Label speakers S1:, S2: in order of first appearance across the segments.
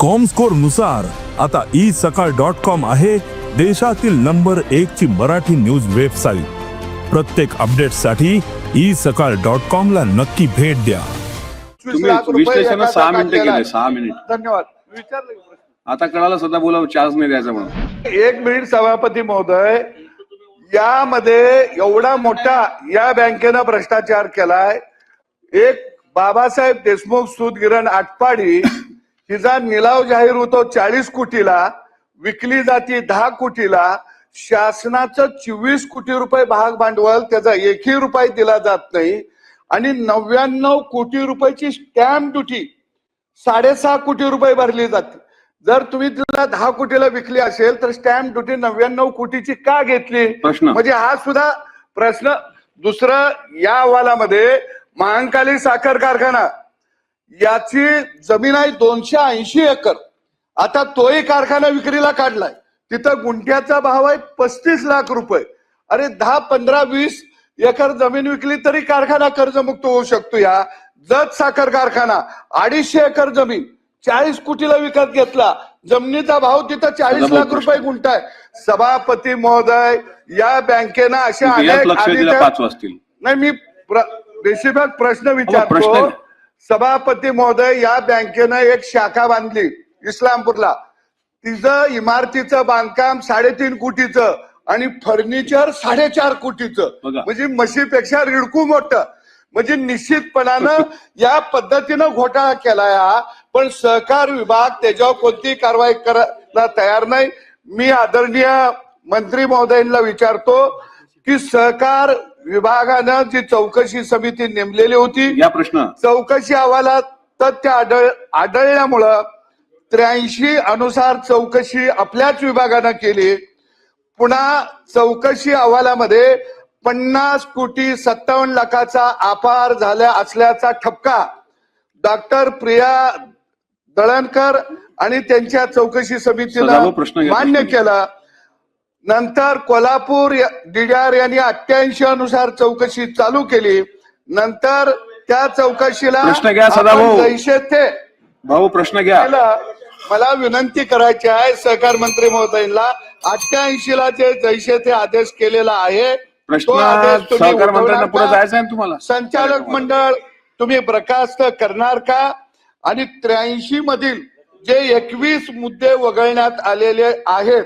S1: कॉमस्कोरनुसार आता E Sakal dot com आहे देशातील नंबर एक ची मराठी न्यूज वेबसाईट प्रत्येक अपडेटसाठी ई सकाळ डॉट कॉम ला नक्की भेट द्या.
S2: विश्लेषण सहा मिनिटं केले. सहा मिनिट.
S3: धन्यवाद. विचारलं की प्रश्न.
S2: आता कळालं सध्या बोला चार्ज नाही द्यायचा म्हणून.
S3: एक मिनिट सभापती महोदय यामध्ये एवढा मोठा या बँकेनं भ्रष्टाचार केलाय. एक बाबासाहेब देशमुख सूतगिरण आटपाडी हिचा निलाव जाहीर होतो चाळीस कोटीला विकली जाती दहा कोटीला शासनाचं चोवीस कोटी रुपये भाग भांडवल त्याचा एकही रुपये दिला जात नाही आणि नव्याण्णव कोटी रुपयाची स्टॅम्प ड्युटी साडेसहा कोटी रुपये भरली जाते. जर तुम्ही तिला दहा कोटीला विकली असेल तर स्टॅम्प ड्युटी नव्याण्णव कोटीची का घेतली?
S2: प्रश्न.
S3: म्हणजे हा सुद्धा प्रश्न. दुसरं या अहवालामध्ये महांकाली साखर कारखाना याची जमीन आहे दोनशे ऐंशी एकर. आता तोही कारखाना विक्रीला काढलाय. तिथं गुंठ्याचा भाव आहे पस्तीस लाख रुपये. अरे दहा पंधरा वीस एकर जमीन विकली तरी कारखाना कर्जमुक्त होऊ शकतो या. जत साखर कारखाना अडीचशे एकर जमीन चाळीस कोटीला विकत घेतला. जमिनीचा भाव तिथं चाळीस लाख रुपये गुंठा आहे. सभापती महोदय या बँकेनं अशा अनेक नाही मी बेसिफिक प्रश्न विचारतो. सभापती महोदय या बँकेनं एक शाखा बांधली इस्लामपूरला. तिचं इमारतीचं बांधकाम साडेतीन कोटीचं आणि फर्निचर साडेचार कोटीचं. म्हणजे म्हशीपेक्षा रिडकू मोठं. म्हणजे निश्चितपणानं या पद्धतीनं घोटाळा केलाय हा. पण सहकार विभाग त्याच्यावर कोणतीही कारवाई करायला तयार नाही. मी आदरणीय मंत्री महोदयांना विचारतो की सहकार विभागानं जी चौकशी समिती नेमलेली होती.
S2: या प्रश्न.
S3: चौकशी अहवालात तथ्य आढळ आढळल्यामुळं त्र्याऐंशी अनुसार चौकशी आपल्याच विभागानं केली. पुन्हा चौकशी अहवालामध्ये पन्नास कोटी सत्तावन्न लाखाचा अपार झाल्या असल्याचा ठपका डॉक्टर प्रिया दळणकर आणि त्यांच्या चौकशी
S2: घ्या,
S3: मान्य. केला. नंतर कोल्हापूर डीडीआर यांनी अठ्ठ्याऐंशी अनुसार चौकशी चालू केली. नंतर त्या चौकशीला
S2: प्रश्न घ्या, सदाभाऊ. भाऊ प्रश्न घ्या.
S3: मला विनंती करायची आहे सहकार मंत्री महोदयांना अठ्ठ्याऐंशी ला जे जैसे ते आदेश केलेला आहे
S2: प्रश्न
S3: तो आदेश तुम्ही संचालक मंडळ तुम्ही बरखास्त करणार का? आणि त्र्याऐंशी मधील जे एकवीस मुद्दे वगळण्यात आलेले आहेत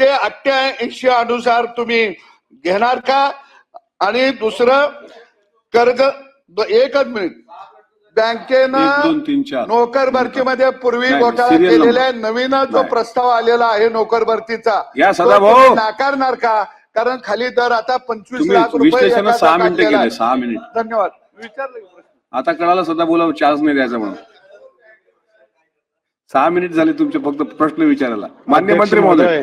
S3: ते अठ्ठ्याऐंशी अनुसार तुम्ही घेणार का आणि दुसरं कर्ज एकच मिनिट बँकेनं
S2: तीन, चार.
S3: नोकर भरतीमध्ये पूर्वी घोटाळा केलेला आहे. नवीन जो. प्रस्ताव आलेला आहे नोकर भरतीचा नाकारणार का कारण खाली दर आता पंचवीस लाख रुपये
S2: सहा मिनिटं केले. सहा मिनिट
S3: धन्यवाद विचारलं की प्रश्न?
S2: आता कळालं सध्या बोला चार्ज नाही द्यायचा म्हणून सहा मिनिट झाले तुमचे फक्त प्रश्न विचारायला मान्य मंत्री महोदय